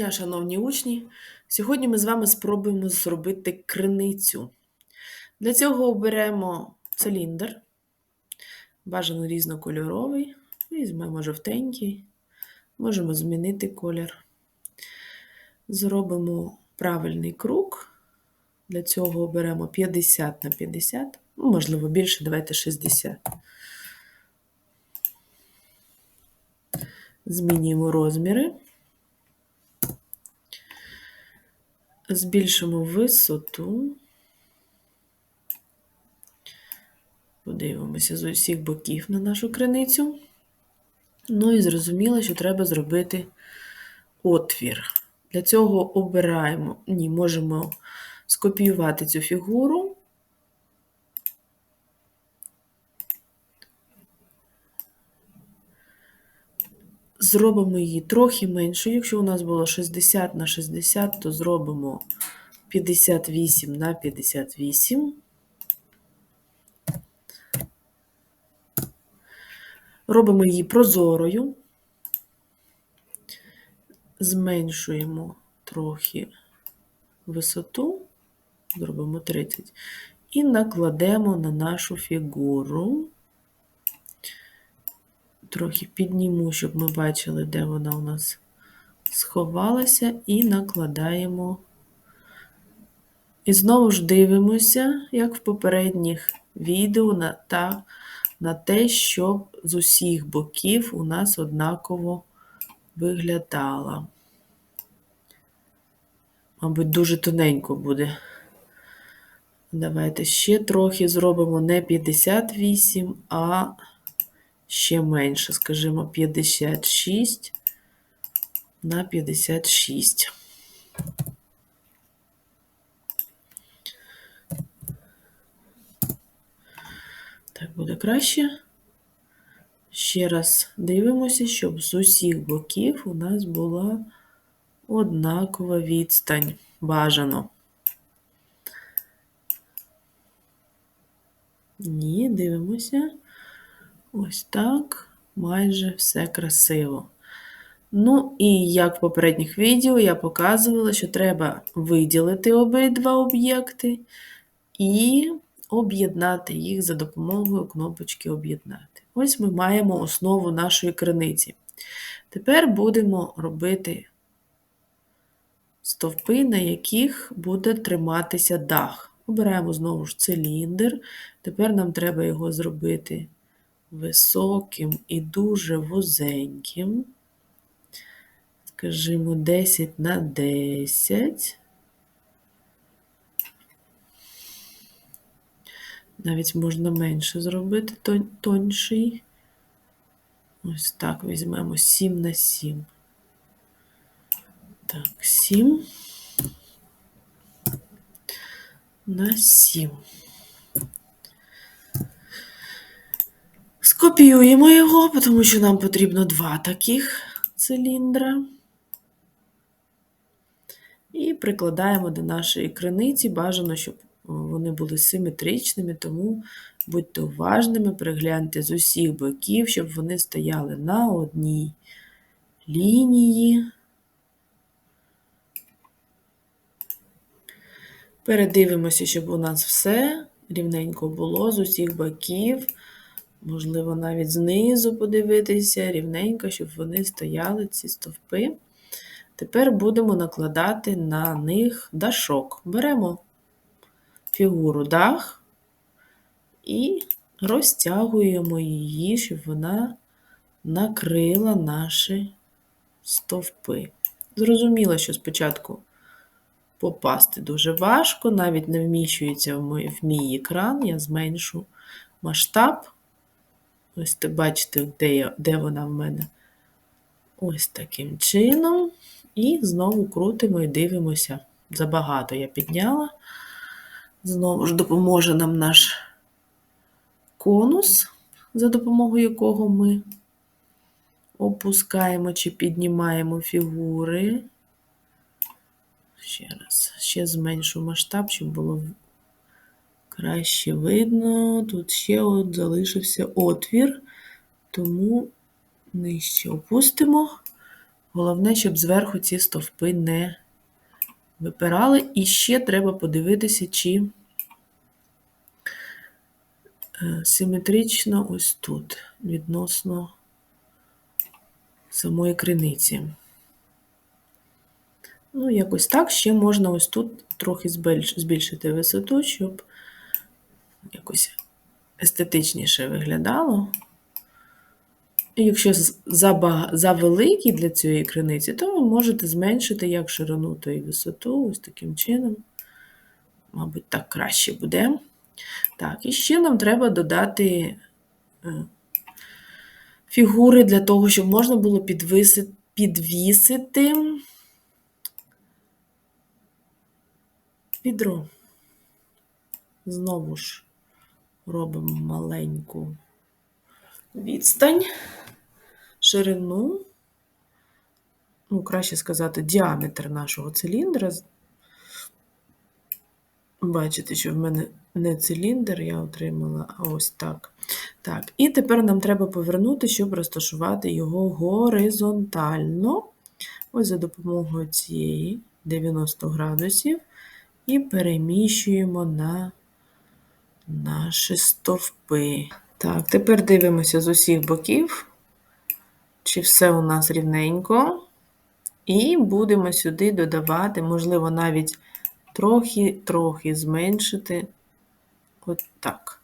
дня, шановні учні! Сьогодні ми з вами спробуємо зробити криницю. Для цього оберемо циліндр, бажано різнокольоровий, візьмемо жовтенький, можемо змінити колір. Зробимо правильний круг. Для цього оберемо 50 на 50, ну, можливо, більше, давайте 60. Змінюємо розміри. Збільшимо висоту, подивимося з усіх боків на нашу криницю. Ну і зрозуміло, що треба зробити отвір. Для цього обираємо, ні, можемо скопіювати цю фігуру. Зробимо її трохи меншою. Якщо у нас було 60 на 60, то зробимо 58 на 58. Робимо її прозорою, зменшуємо трохи висоту, зробимо 30, і накладемо на нашу фігуру трохи підніму, щоб ми бачили, де вона у нас сховалася, і накладаємо. І знову ж дивимося, як в попередніх відео, на, та, на те, щоб з усіх боків у нас однаково виглядала. Мабуть, дуже тоненько буде. Давайте ще трохи зробимо не 58, а ще менше, скажімо, 56 на 56. Так буде краще. Ще раз дивимося, щоб з усіх боків у нас була однакова відстань. Бажано. Ні, дивимося. Ось так, майже все красиво. Ну, і як в попередніх відео я показувала, що треба виділити обидва об'єкти і об'єднати їх за допомогою кнопочки Об'єднати. Ось ми маємо основу нашої криниці. Тепер будемо робити стовпи, на яких буде триматися дах. Обираємо знову ж циліндр. Тепер нам треба його зробити високим і дуже вузеньким. Скажімо, 10 на 10. Навіть можна менше зробити тонший. Ось так візьмемо 7 на 7. Так, 7 на 7. Скопіюємо його, тому що нам потрібно два таких циліндра. І прикладаємо до нашої криниці. Бажано, щоб вони були симетричними, тому будьте уважними, пригляньте з усіх боків, щоб вони стояли на одній лінії. Передивимося, щоб у нас все рівненько було з усіх боків. Можливо, навіть знизу подивитися, рівненько, щоб вони стояли, ці стовпи. Тепер будемо накладати на них дашок. Беремо фігуру дах і розтягуємо її, щоб вона накрила наші стовпи. Зрозуміло, що спочатку попасти дуже важко, навіть не вміщується в мій екран, я зменшу масштаб. Ось ти бачите, де, я, де вона в мене. Ось таким чином. І знову крутимо і дивимося. Забагато я підняла. Знову ж допоможе нам наш конус, за допомогою якого ми опускаємо чи піднімаємо фігури. Ще раз, ще зменшу масштаб, щоб було краще видно. Тут ще от залишився отвір, тому нижче опустимо. Головне, щоб зверху ці стовпи не випирали. І ще треба подивитися, чи е, симетрично ось тут, відносно самої криниці. Ну, якось так. Ще можна ось тут трохи збільшити висоту, щоб якось естетичніше виглядало. Якщо з- завеликий для цієї криниці, то ви можете зменшити як ширину, то і висоту, ось таким чином. Мабуть, так краще буде. Так, і ще нам треба додати е, фігури для того, щоб можна було підвиси- підвісити відро. Знову ж робимо маленьку відстань, ширину, ну, краще сказати, діаметр нашого циліндра. Бачите, що в мене не циліндр, я отримала ось так. Так, і тепер нам треба повернути, щоб розташувати його горизонтально. Ось за допомогою цієї 90 градусів. І переміщуємо на наші стовпи. Так, тепер дивимося з усіх боків, чи все у нас рівненько. І будемо сюди додавати, можливо, навіть трохи-трохи зменшити. От так.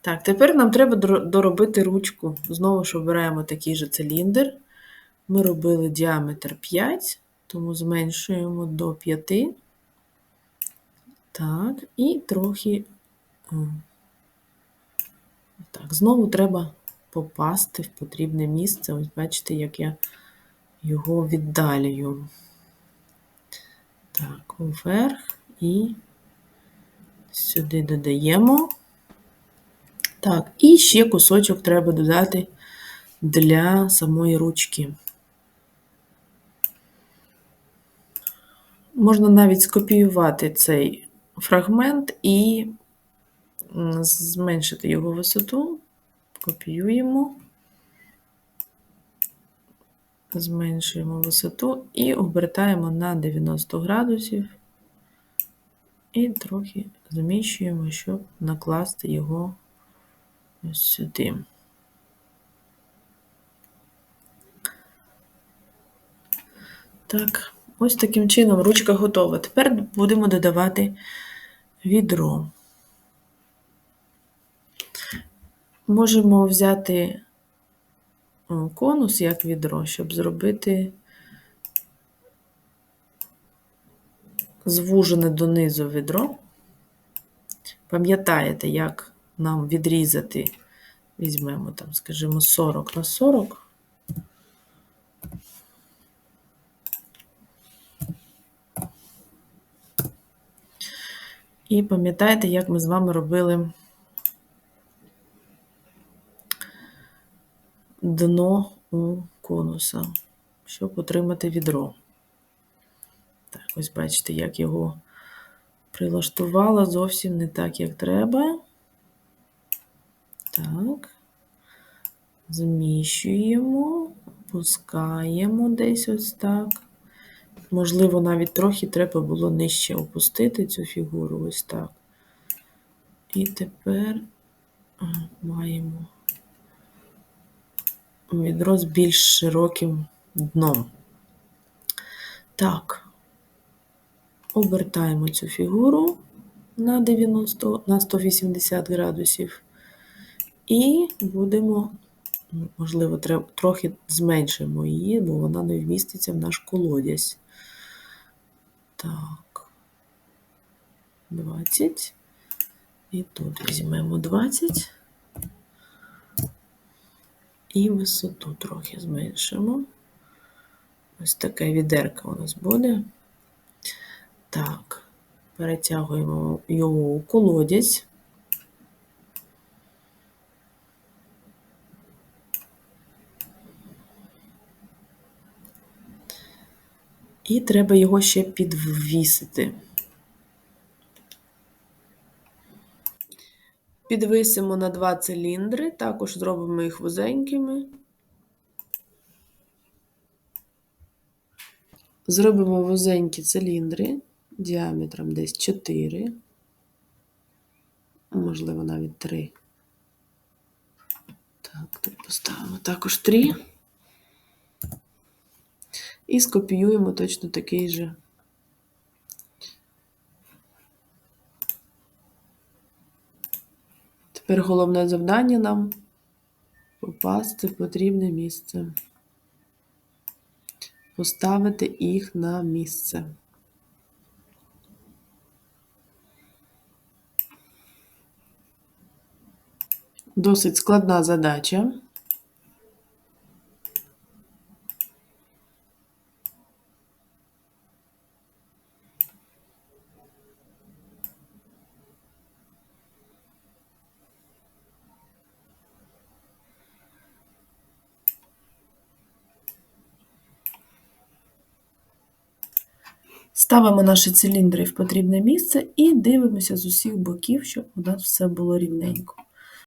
Так, тепер нам треба доробити ручку. Знову ж обираємо такий же циліндр. Ми робили діаметр 5, тому зменшуємо до 5. Так, і трохи. Так, знову треба попасти в потрібне місце. Ось бачите, як я його віддалюю. Так, вверх і сюди додаємо. Так, і ще кусочок треба додати для самої ручки. Можна навіть скопіювати цей фрагмент і зменшити його висоту. Копіюємо, зменшуємо висоту і обертаємо на 90 градусів і трохи зміщуємо, щоб накласти його ось сюди. Так, ось таким чином ручка готова. Тепер будемо додавати відро. Можемо взяти конус як відро, щоб зробити звужене донизу відро. Пам'ятаєте, як нам відрізати, візьмемо там, скажімо, 40 на 40. І пам'ятаєте, як ми з вами робили дно у конуса, щоб отримати відро. Так, ось бачите, як його прилаштувала зовсім не так, як треба. Так. Зміщуємо, опускаємо десь ось так. Можливо, навіть трохи треба було нижче опустити цю фігуру, ось так. І тепер маємо відро з більш широким дном. Так, обертаємо цю фігуру на 90, на 180 градусів. І будемо, можливо, трохи зменшимо її, бо вона не вміститься в наш колодязь. Так, 20. І тут візьмемо 20. І висоту трохи зменшимо. Ось таке відерка у нас буде. Так, перетягуємо його у колодязь. І треба його ще підвісити. Підвисимо на два циліндри, також зробимо їх вузенькими. Зробимо вузенькі циліндри діаметром десь 4, можливо, навіть 3. Так, тут поставимо також 3. І скопіюємо точно такий же. Тепер головне завдання нам попасти в потрібне місце. Поставити їх на місце. Досить складна задача. Ставимо наші циліндри в потрібне місце і дивимося з усіх боків, щоб у нас все було рівненько.